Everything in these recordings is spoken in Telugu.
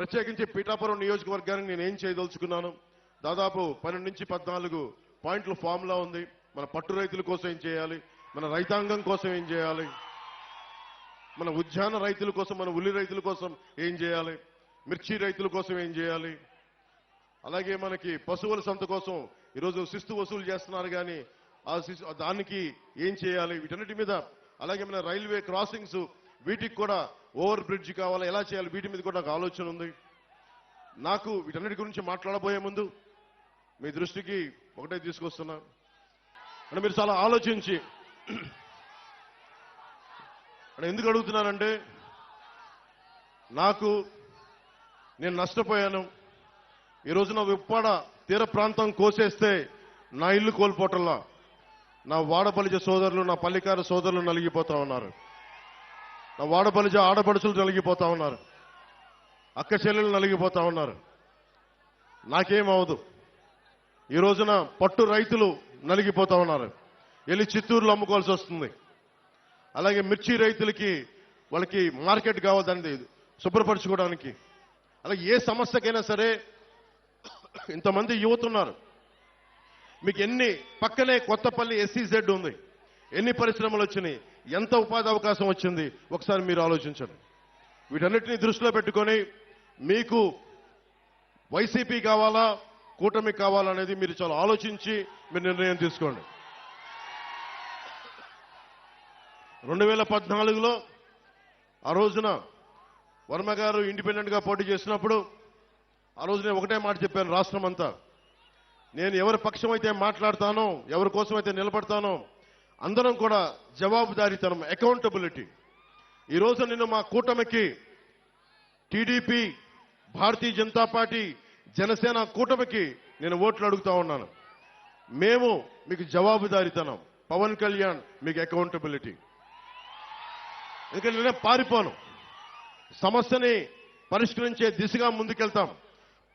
ప్రత్యేకించి పీఠాపురం నియోజకవర్గానికి నేను ఏం చేయదలుచుకున్నాను? దాదాపు పన్నెండు నుంచి పద్నాలుగు పాయింట్ల ఫార్ములా ఉంది. మన పట్టు రైతుల కోసం ఏం చేయాలి? మన రైతాంగం కోసం ఏం చేయాలి? మన ఉద్యాన రైతుల కోసం మన ఉల్లి రైతుల కోసం ఏం చేయాలి? మిర్చి రైతుల కోసం ఏం చేయాలి? అలాగే మనకి పశువుల సంత కోసం ఈరోజు శిస్తు వసూలు చేస్తున్నారు కానీ ఆ శిస్తు దానికి ఏం చేయాలి? వీటన్నిటి మీద అలాగే మన రైల్వే క్రాసింగ్స్ వీటికి కూడా ఓవర్ బ్రిడ్జ్ కావాలా? ఎలా చేయాలి? వీటి మీద కూడా నాకు ఆలోచన ఉంది. నాకు వీటన్నిటి గురించి మాట్లాడబోయే ముందు మీ దృష్టికి ఒకటే తీసుకొస్తున్నా. అంటే మీరు చాలా ఆలోచించి అంటే ఎందుకు అడుగుతున్నానంటే నాకు నేను నష్టపోయాను. ఈ రోజున ఉప్పాడ తీర ప్రాంతం కోసేస్తే నా ఇల్లు కోల్పోవటంలా నా వాడపలిజ సోదరులు నా పల్లికార సోదరులు నలిగిపోతా ఉన్నారు. నా వాడపల్లి ఆడపడుచులు నలిగిపోతా ఉన్నారు. అక్క చెల్లెలు నలిగిపోతా ఉన్నారు. నాకేమవదు ఈ రోజున పట్టు రైతులు నలిగిపోతా ఉన్నారు. వెళ్ళి చిత్తూరులో అమ్ముకోవాల్సి వస్తుంది. అలాగే మిర్చి రైతులకి వాళ్ళకి మార్కెట్ కావద్దండి శుభ్రపరచుకోవడానికి. అలాగే ఏ సమస్యకైనా సరే ఇంతమంది యువత ఉన్నారు మీకు ఎన్ని పక్కనే కొత్తపల్లి ఎస్సీజెడ్ ఉంది. ఎన్ని పరిశ్రమలు వచ్చినాయి. ఎంత ఉపాధి అవకాశం వచ్చింది ఒకసారి మీరు ఆలోచించండి. వీటన్నిటిని దృష్టిలో పెట్టుకొని మీకు వైసీపీ కావాలా కూటమి కావాలా అనేది మీరు చాలా ఆలోచించి మీరు నిర్ణయం తీసుకోండి. రెండు వేల పద్నాలుగులో ఆ రోజున వర్మ గారు ఇండిపెండెంట్గా పోటీ చేసినప్పుడు ఆ రోజు నేను ఒకటే మాట చెప్పాను రాష్ట్రం అంతా నేను ఎవరి పక్షం అయితే మాట్లాడతానో ఎవరి కోసం అయితే నిలబడతానో అందరం కూడా జవాబుదారీతనం అకౌంటబిలిటీ ఈరోజు నేను మా కూటమికి టీడీపీ భారతీయ జనతా పార్టీ జనసేన కూటమికి నేను ఓట్లు అడుగుతా ఉన్నాను. మేము మీకు జవాబుదారీతనం పవన్ కళ్యాణ్ మీకు అకౌంటబిలిటీ ఎందుకంటే నేనే పారిపోను. సమస్యని పరిష్కరించే దిశగా ముందుకెళ్తాం.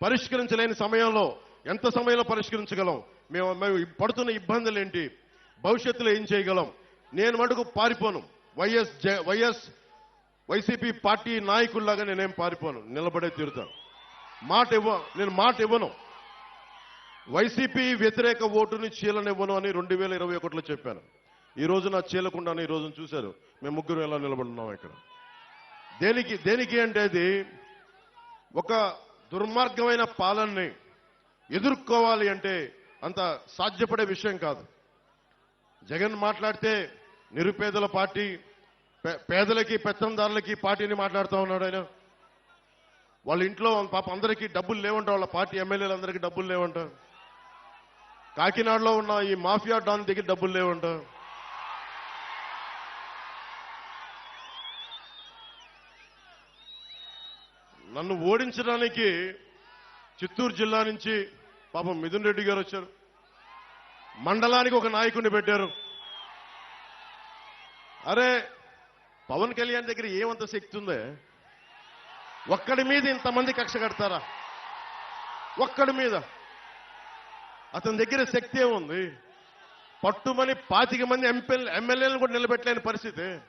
పరిష్కరించలేని సమయంలో ఎంత సమయంలో పరిష్కరించగలం? మేము మేము పడుతున్న ఇబ్బందులు ఏంటి భవిష్యత్తులో ఏం చేయగలం? నేను మటుకు పారిపోను. వైఎస్ జ- వైఎస్ వైసీపీ పార్టీ నాయకుల్లాగా నేనేం పారిపోను. నిలబడే తీరుతాను. మాట ఇవ్వ నేను మాట ఇవ్వను. వైసీపీ వ్యతిరేక ఓటుని చీలనివ్వను అని రెండు వేల ఇరవై ఒకటిలో చెప్పాను. ఈ రోజు నా చీలకుండానే ఈ రోజున చూశారు. మేము ముగ్గురు ఎలా నిలబడున్నాం ఇక్కడ? దేనికి దేనికి అంటే అది ఒక దుర్మార్గమైన పాలనని ఎదుర్కోవాలి అంటే అంత సాధ్యపడే విషయం కాదు. జగన్ మాట్లాడితే నిరుపేదల పార్టీ పే- పేదలకి పెత్తందారులకి పార్టీని మాట్లాడుతూ ఉన్నాడు ఆయన. వాళ్ళ ఇంట్లో పాప అందరికీ డబ్బులు లేవంట వాళ్ళ పార్టీ ఎమ్మెల్యేలందరికీ డబ్బులు లేవంట. కాకినాడలో ఉన్న ఈ మాఫియా డాన్ దగ్గర డబ్బులు లేవంట. నన్ను ఓడించడానికి చిత్తూరు జిల్లా నుంచి పాపం మిథున్ రెడ్డి గారు వచ్చారు. మండలానికి ఒక నాయకుడిని పెట్టారు. అరే పవన్ కళ్యాణ్ దగ్గర ఏమంత శక్తి ఉందే? ఒక్కడి మీద ఇంతమంది కక్ష కడతారా? ఒక్కడి మీద. అతని దగ్గర శక్తి ఏముంది? పట్టుమని పాతిక మంది ఎంపీ ఎమ్మెల్యేలను కూడా నిలబెట్టలేని పరిస్థితి.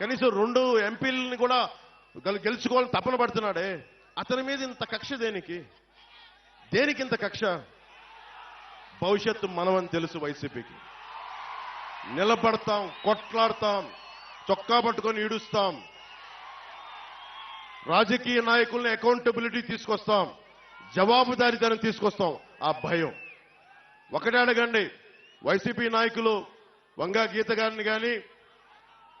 కనీసం రెండు ఎంపీలని కూడా గెలుచుకోవాలని తపన పడుతున్నాడే. అతని మీద ఇంత కక్ష దేనికి? దేనికి ఇంత కక్ష? భవిష్యత్తు మనమని తెలుసు వైసీపీకి. నిలబడతాం కొట్లాడతాం చొక్కా పట్టుకొని ఈడుస్తాం. రాజకీయ నాయకుల్ని అకౌంటబిలిటీ తీసుకొస్తాం జవాబుదారీతనం తీసుకొస్తాం. ఆ భయం. ఒకటే అడగండి వైసీపీ నాయకులు వంగా గీత గారిని కానీ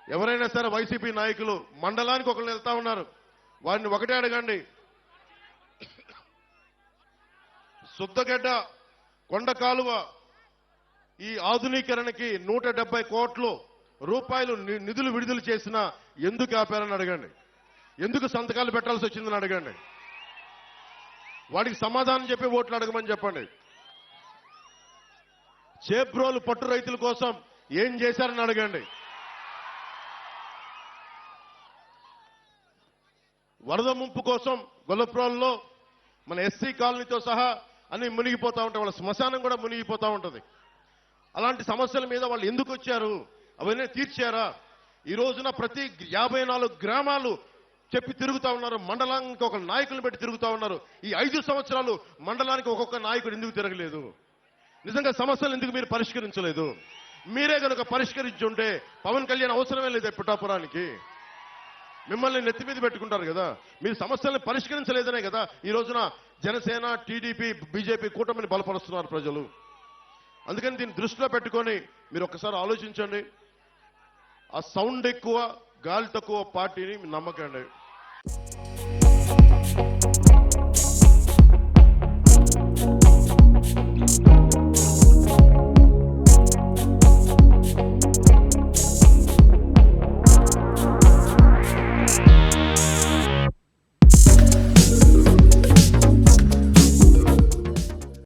ఎవరైనా సరే వైసీపీ నాయకులు మండలానికి ఒకళ్ళు వెళ్తా ఉన్నారు. వారిని ఒకటే అడగండి. శుద్ధగడ్డ కొండ కాలువ ఈ ఆధునీకరణకి నూట డెబ్బై కోట్లు రూపాయలు ని- నిధులు విడుదల చేసినా ఎందుకు ఆపారని అడగండి. ఎందుకు సంతకాలు పెట్టాల్సి వచ్చిందని అడగండి. వాడికి సమాధానం చెప్పి ఓట్లు అడగమని చెప్పండి. చేబ్రోలు పట్టు రైతుల కోసం ఏం చేశారని అడగండి. వరద ముంపు కోసం గొల్లప్రోల్లో మన ఎస్సీ కాలనీతో సహా అన్ని మునిగిపోతూ ఉంటాయి. వాళ్ళ శ్మశానం కూడా మునిగిపోతూ ఉంటుంది. అలాంటి సమస్యల మీద వాళ్ళు ఎందుకు వచ్చారు? అవన్నీ తీర్చారా? ఈ రోజున ప్రతి యాభై నాలుగు గ్రామాలు చెప్పి తిరుగుతూ ఉన్నారు. మండలానికి ఒక నాయకులను పెట్టి తిరుగుతూ ఉన్నారు. ఈ ఐదు సంవత్సరాలు మండలానికి ఒక్కొక్క నాయకుడు ఎందుకు తిరగలేదు? నిజంగా సమస్యలు ఎందుకు మీరు పరిష్కరించలేదు? మీరే కనుక పరిష్కరించి ఉంటే పవన్ కళ్యాణ్ అవసరమే లేదు పిఠాపురానికి మిమ్మల్ని నెత్తి మీద పెట్టుకుంటారు కదా. మీరు సమస్యల్ని పరిష్కరించలేదనే కదా. ఈ రోజున జనసేన టీడీపీ బీజేపీ కూటమిని బలపరుస్తున్నారు ప్రజలు. అందుకని దీన్ని దృష్టిలో పెట్టుకొని మీరు ఒకసారి ఆలోచించండి. ఆ సౌండ్ ఎక్కువ గాలి తక్కువ పార్టీని నమ్మకండి.